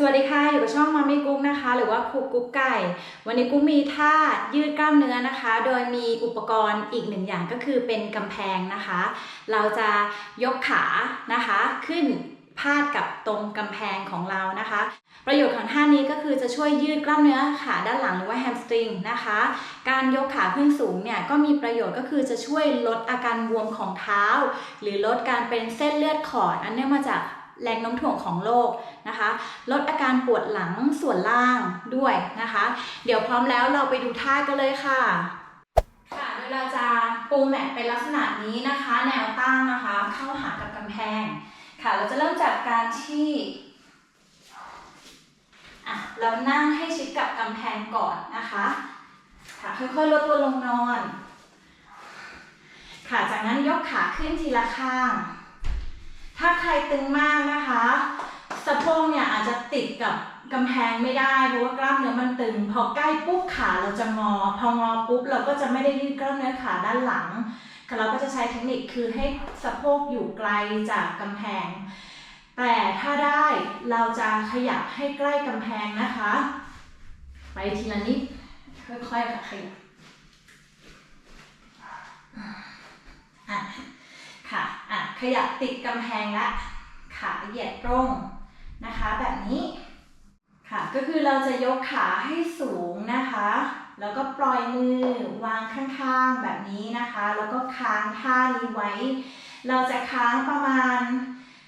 สวัสดีค่ะ อยู่กับช่องมามี่กุ๊กนะคะ หรือว่าครูกุ๊กไก่ วันนี้กุ๊กมีท่ายืดกล้ามเนื้อนะคะ โดยมีอุปกรณ์อีกหนึ่งอย่างก็คือเป็นกำแพงนะคะ เราจะยกขานะคะ ขึ้นพาดกับตรงกำแพงของเรานะคะ ประโยชน์ของท่านี้ก็คือจะช่วยยืดกล้ามเนื้อขาด้านหลังหรือว่าแฮมสตริงนะคะ การยกขาขึ้นสูงเนี่ยก็มีประโยชน์ก็คือจะช่วยลดอาการบวมของเท้า หรือลดการเป็นเส้นเลือดขอดอันเนื่องมาจาก แรงโน้มถ่วงของโลกนะคะ ลดอาการปวดหลังส่วนล่างด้วยนะคะ เดี๋ยวพร้อมแล้วเราไปดูท่ากันเลยค่ะค่ะโดยเราจะปูแมทเป็นลักษณะนี้นะคะ แนวตั้งนะคะ เข้าหากับกำแพงค่ะ เราจะเริ่มจากการที่อะเรานั่งให้ชิดกับกำแพงก่อนนะคะค่ะค่อยๆลดตัวลงนอน ค่ะจากนั้นยกขาขึ้นทีละข้าง ถ้าใครตึงมากนะคะสะโพกเนี่ยอาจจะติดกับกำแพงไม่ได้เพราะว่ากล้ามเนื้อมันตึง พอใกล้ปุ๊บขาเราจะงอ พองอปุ๊บเราก็จะไม่ได้ยืดกล้ามเนื้อขาด้านหลังเราก็จะใช้เทคนิคคือให้สะโพกอยู่ไกลจากกำแพง แต่ถ้าได้เราจะขยับให้ใกล้กำแพงนะคะ ไปทีละนิดค่อยๆค่ะขยับอะค่ะอะ ขยับติดกำแพงและขาเหยียดตรงนะคะ แบบนี้ค่ะก็คือเราจะยกขาให้สูงนะคะ แล้วก็ปล่อยมือวางข้างๆแบบนี้นะคะ แล้วก็ค้างท่านี้ไว้ เราจะค้างประมาณ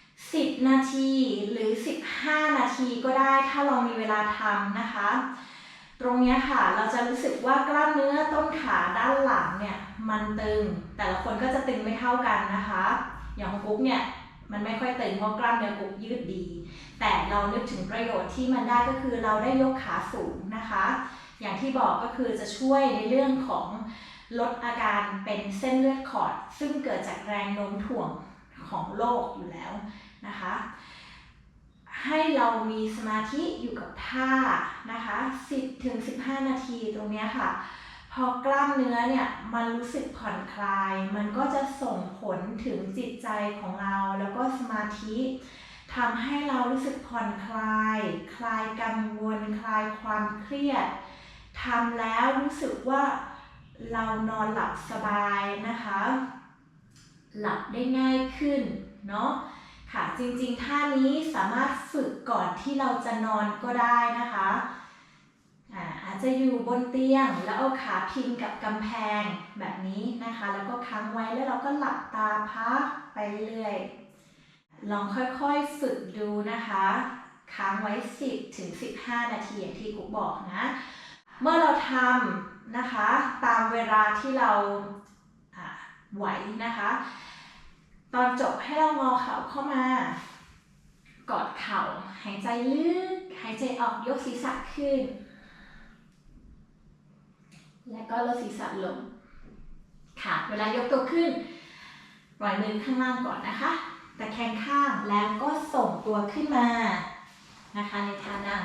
10 นาทีหรือ 15 นาทีก็ได้ถ้าเรามีเวลาทำนะคะ ตรงเนี้ยค่ะเราจะรู้สึกว่ากล้ามเนื้อต้นขาด้านหลังเนี่ยมันตึง แต่ละคนก็จะตึงไม่เท่ากันนะคะ อย่างกุ๊กเนี่ยมันไม่ค่อยตึงเพราะกล้ามเนื้อกุ๊กยืดดี แต่เรานึกถึงประโยชน์ที่มันได้ก็คือเราได้ยกขาสูงนะคะ อย่างที่บอกก็คือจะช่วยในเรื่องของลดอาการเป็นเส้นเลือดขอด ซึ่งเกิดจากแรงโน้มถ่วงของโลกอยู่แล้วนะคะ ให้เรามีสมาธิอยู่กับท่านะคะ 10ถึง15 นาทีตรงนี้ค่ะ พอกล้ามเนื้อเนี่ยมันรู้สึกผ่อนคลาย มันก็จะส่งผลถึงจิตใจของเราแล้วก็สมาธิทำให้เรารู้สึกผ่อนคลาย คลายกังวล คลายความเครียดทำแล้วรู้สึกว่าเรานอนหลับสบายนะคะ หลับได้ง่ายขึ้นเนาะค่ะจริงๆท่านี้สามารถฝึกก่อนที่เราจะนอนก็ได้นะคะ จะอยู่บนเตียง แล้วเอาขาพิงกับกำแพงแบบนี้นะคะ แล้วก็ค้างไว้แล้วเราก็หลับตาพักไปเรื่อยๆลองค่อยๆฝึกดูนะคะ ค้างไว้ 10ถึง15 นาทีอย่างที่กุ๊กบอกนะ เมื่อเราทำนะคะ ตามเวลาที่เราไหวนะคะ ตอนจบให้เรางอเข่าเข้ามากอดเข่า หายใจลึก หายใจออกยกศีรษะขึ้น และก็ลดศีรษะลง ค่ะ เวลายกตัวขึ้นปล่อยมือข้างล่างก่อนนะคะตะแคงข้างแล้วก็ส่งตัวขึ้นมานะคะในท่านั่ง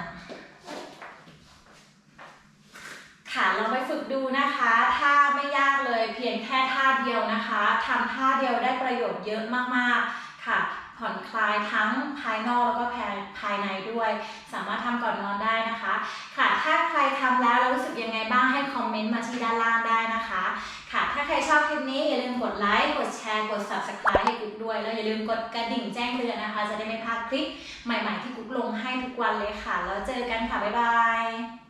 ค่ะเราไปฝึกดูนะคะท่าไม่ยากเลยเพียงแค่ท่าเดียวนะคะทำท่าเดียวได้ประโยชน์เยอะมากๆค่ะ ผ่อนคลายทั้งภายนอกแล้วก็ภายภายในด้วย สามารถทำก่อนนอนได้นะคะ ค่ะถ้าใครทำแล้วแล้ว เมนต์มาที่ด้านล่างได้นะคะ ค่ะ ถ้าใครชอบคลิปนี้อย่าลืมกดไลค์ กดแชร์ กด subscribe ให้กุ๊กด้วย แล้วอย่าลืมกดกระดิ่งแจ้งเตือนนะคะ จะได้ไม่พลาดคลิปใหม่ๆที่กุ๊กลงให้ทุกวันเลยค่ะ แล้วเจอกันค่ะ บ๊ายบาย